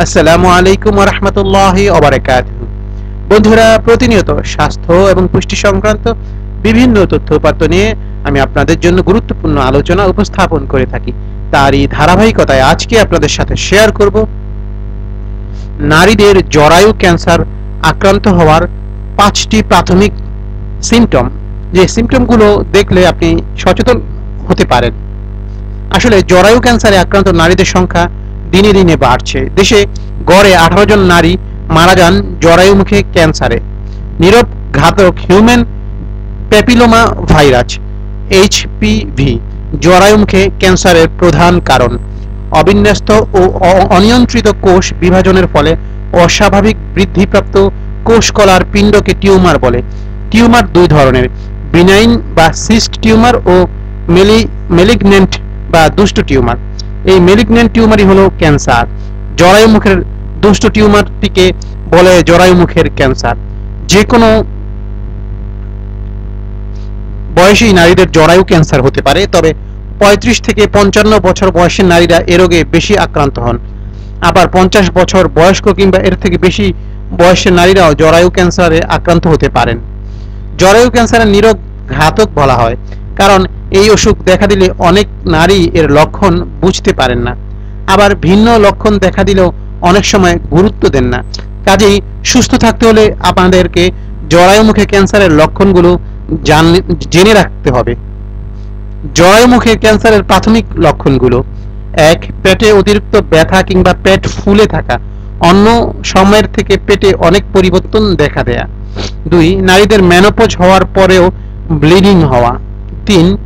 আসসালামু আলাইকুম রহমতুল্লাহ ওবরাকাত বন্ধুরা, প্রতিনিয়ত স্বাস্থ্য এবং পুষ্টি সংক্রান্ত বিভিন্ন তথ্য উপাত্ত নিয়ে আমি আপনাদের জন্য গুরুত্বপূর্ণ আলোচনা উপস্থাপন করে থাকি। তারই ধারাবাহিকতায় আজকে আপনাদের সাথে শেয়ার করব নারীদের জরায়ু ক্যান্সার আক্রান্ত হওয়ার পাঁচটি প্রাথমিক সিমটম যে সিমটমগুলো দেখলে আপনি সচেতন হতে পারেন। আসলে জরায়ু ক্যান্সারে আক্রান্ত নারীদের সংখ্যা দিনে দিনে বাড়ছে। দেশে গড়ে আঠারো জন নারী মারা যান জরায়ু মুখে ক্যান্সারে। নীরব ঘাতক হিউম্যান প্যাপিলোমা ভাইরাস, এইচপিভি, জরায়ু মুখে ক্যান্সারের প্রধান কারণ। অবিন্যস্ত ও অনিয়ন্ত্রিত কোষ বিভাজনের ফলে অস্বাভাবিক বৃদ্ধিপ্রাপ্ত কোষ কলার পিণ্ডকে টিউমার বলে। টিউমার দুই ধরনের বিনাইন বা সিস্ট টিউমার ও মেলি, মেলিগনেন্ট বা দুষ্ট টিউমার। এই মেলিগনেন্ট টিউমারই হলো ক্যান্সার জরায়ু মুখের দুষ্ট টিউমারটিকে বলে জরায়ু মুখের ক্যান্সার যে কোনো বয়সী নারীদের জরায়ু ক্যান্সার হতে পারে, তবে পঁয়ত্রিশ থেকে পঞ্চান্ন বছর বয়সের নারীরা এ রোগে বেশি আক্রান্ত হন। আবার পঞ্চাশ বছর বয়স্ক কিংবা এর থেকে বেশি বয়সের নারীরাও জরায়ু ক্যান্সারে আক্রান্ত হতে পারেন। জরায়ু ক্যান্সারের নিরোগ ঘাতক বলা হয়, কারণ এই অসুখ দেখা দিলে অনেক নারী এর লক্ষণ বুঝতে পারেন না। আবার ভিন্ন লক্ষণ দেখা দিলেও অনেক সময় গুরুত্ব দেন না। কাজেই সুস্থ থাকতে হলে আপনাদেরকে জরায়ু মুখে ক্যান্সারের লক্ষণগুলো জান- রাখতে হবে। জরায়ু মুখে ক্যান্সারের প্রাথমিক লক্ষণগুলো, এক, পেটে অতিরিক্ত ব্যথা কিংবা পেট ফুলে থাকা, অন্য সময়ের থেকে পেটে অনেক পরিবর্তন দেখা দেয়া। দুই, নারীদের মেনোপজ হওয়ার পরেও ব্লিডিং হওয়া। তিন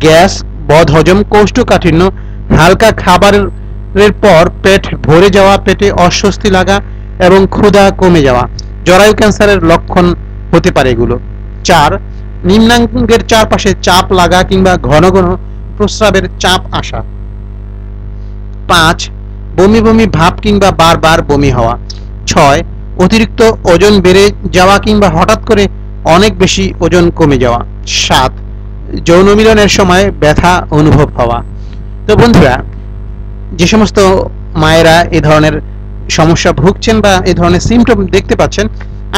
গ্যাস বদহজম কোষ্ঠকাঠিন্য, হালকা খাবারের পর পেট ভরে যাওয়া, পেটে অস্বস্তি লাগা এবং ক্ষুধা কমে যাওয়া। জরায়ু ক্যান্সারের লক্ষণ হতে পারে এগুলো। চার, নিম্নাঙ্গের চারপাশে চাপ লাগা কিংবা ঘন ঘন প্রস্রাবের চাপ আসা। পাঁচ, বমি বমি ভাব কিংবা বারবার বমি হওয়া। ছয়, অতিরিক্ত ওজন বেড়ে যাওয়া কিংবা হঠাৎ করে অনেক বেশি ওজন কমে যাওয়া। সাত যৌন মিলনের সময় ব্যথা অনুভব হওয়া। তো বন্ধুরা, যে সমস্ত মায়েরা এ ধরনের সমস্যা ভুগছেন বা এ ধরনের সিমটম দেখতে পাচ্ছেন,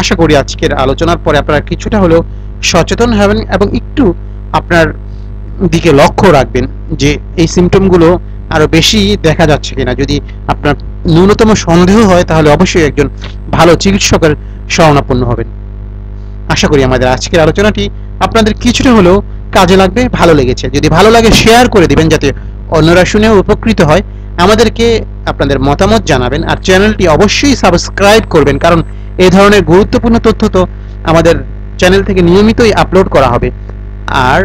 আশা করি আজকের আলোচনার পরে আপনারা কিছুটা হলেও সচেতন হবেন এবং একটু আপনার দিকে লক্ষ্য রাখবেন যে এই সিমটমগুলো আরও বেশি দেখা যাচ্ছে কিনা। যদি আপনার ন্যূনতম সন্দেহ হয়, তাহলে অবশ্যই একজন ভালো চিকিৎসকের শরণাপন্ন হবেন। আশা করি আমাদের আজকের আলোচনাটি আপনাদের কিছুটা হলেও কাজে লাগবে, ভালো লেগেছে। যদি ভালো লাগে শেয়ার করে দিবেন যাতে অন্যরা শুনেও উপকৃত হয়। আমাদেরকে আপনাদের মতামত জানাবেন আর চ্যানেলটি অবশ্যই সাবস্ক্রাইব করবেন, কারণ এই ধরনের গুরুত্বপূর্ণ তথ্য তো আমাদের চ্যানেল থেকে নিয়মিতই আপলোড করা হবে। আর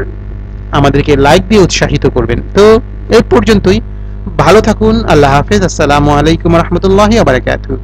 আমাদেরকে লাইক দিয়ে উৎসাহিত করবেন। তো এই পর্যন্তই। ভালো থাকুন, আল্লাহ হাফেজ, আসসালামু আলাইকুম রহমতুল্লাহ আবরাকাতুহ